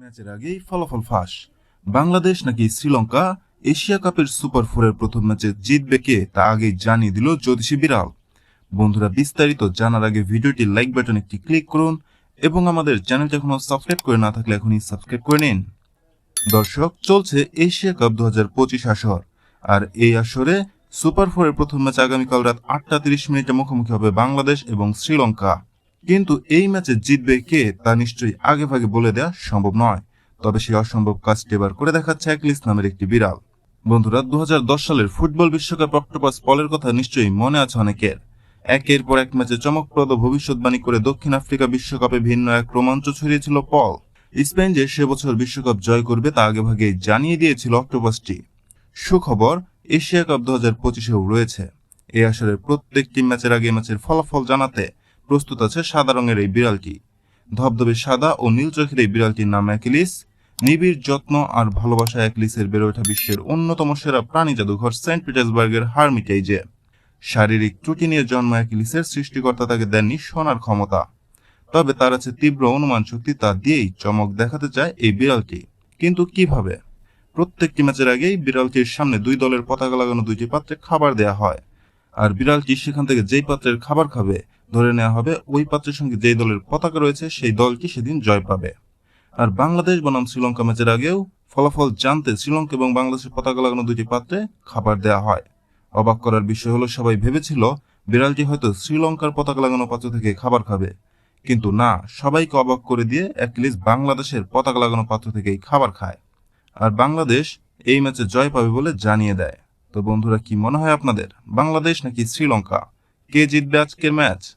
ম্যাচের আগেই ফলাফল ফাঁস। বাংলাদেশ নাকি শ্রীলঙ্কা এশিয়া কাপের সুপার ফোরের প্রথম ম্যাচে জিতবে কে তা আগেই জানিয়ে দিল জ্যোতিষী বিড়াল। বন্ধুরা, বিস্তারিত জানার আগে ভিডিওটি লাইক বাটন একটি ক্লিক করুন এবং আমাদের চ্যানেলটি এখনও সাবস্ক্রাইব করে না থাকলে এখনই সাবস্ক্রাইব করে নিন। দর্শক, চলছে এশিয়া কাপ দু হাজার পঁচিশ আসর। আর এই আসরে সুপার ফোরের প্রথম ম্যাচ আগামীকাল রাত আটটা তিরিশ মিনিটে মুখোমুখি হবে বাংলাদেশ এবং শ্রীলঙ্কা। কিন্তু এই ম্যাচে জিতবে কে তা নিশ্চয়ই আগে ভাগে বলে দেওয়া সম্ভব নয়। তবে সেই অসম্ভব কাজটি এবার করে দেখাচ্ছে অ্যাকলিস নামের একটি বিড়াল। বন্ধুরা দু সালের ফুটবল বিশ্বকাপ অক্টোপাস পলের কথা নিশ্চয়ই মনে আছে অনেকের। একের পর এক ম্যাচে চমকপ্রদ ভবিষ্যৎবাণী করে দক্ষিণ আফ্রিকা বিশ্বকাপে ভিন্ন এক রোমাঞ্চ ছড়িয়েছিল পল। স্পেন যে সে বছর বিশ্বকাপ জয় করবে তা আগেভাগে জানিয়ে দিয়েছিল অক্টোপাসটি। সুখবর, এশিয়া কাপ দু হাজার পঁচিশেও রয়েছে। এই আসরের প্রত্যেকটি ম্যাচের আগে ম্যাচের ফলাফল জানাতে প্রস্তুত আছে সাদা রঙের এই বিড়ালটি। ধবধবে সাদা ও নীল চোখের এই বিড়ালটির নাম অ্যাকিলিস। নিবিড়, যত্ন আর ভালোবাসা অ্যাকিলিসের বেড়ে ওঠা বিশ্বের অন্যতম সেরা প্রাণী জাদুঘর সেন্ট পিটার্সবার্গের হারমিটাইজে। শারীরিক ত্রুটি নিয়ে জন্ম অ্যাকিলিসের সৃষ্টিকর্তা তাকে দেননি শোনার ক্ষমতা। তবে তার আছে তীব্র অনুমান শক্তি তা দিয়েই চমক দেখাতে চায় এই বিড়ালটি। কিন্তু কীভাবে? প্রত্যেকটি ম্যাচের আগেই বিড়ালটির সামনে দুই দলের পতাকা লাগানো দুইটি পাত্রে খাবার দেয়া হয়। আর বিড়ালটি সেখান থেকে যেই পাত্রের খাবার খাবে ধরে নেওয়া হবে ওই পাত্রের সঙ্গে যেই দলের পতাকা রয়েছে, সেই দলটি সেদিন জয় পাবে। আর বাংলাদেশ বনাম শ্রীলঙ্কা ম্যাচের আগেও ফলাফল জানতে শ্রীলঙ্কা এবং বাংলাদেশের পতাকা লাগানো দুটি পাত্রে খাবার দেওয়া হয়। অবাক করার বিষয় হলো, সবাই ভেবেছিল বিড়ালটি হয়তো শ্রীলঙ্কার পতাকা লাগানো পাত্র থেকে খাবার খাবে। কিন্তু না, সবাইকে অবাক করে দিয়ে অ্যাটলিস্ট বাংলাদেশের পতাকা লাগানো পাত্র থেকেই খাবার খায়। আর বাংলাদেশ এই ম্যাচে জয় পাবে বলে জানিয়ে দেয়। তো বন্ধুরা, কি মনে হয় আপনাদের? বাংলাদেশ নাকি শ্রীলঙ্কা? কে জিতবে আজকের ম্যাচ?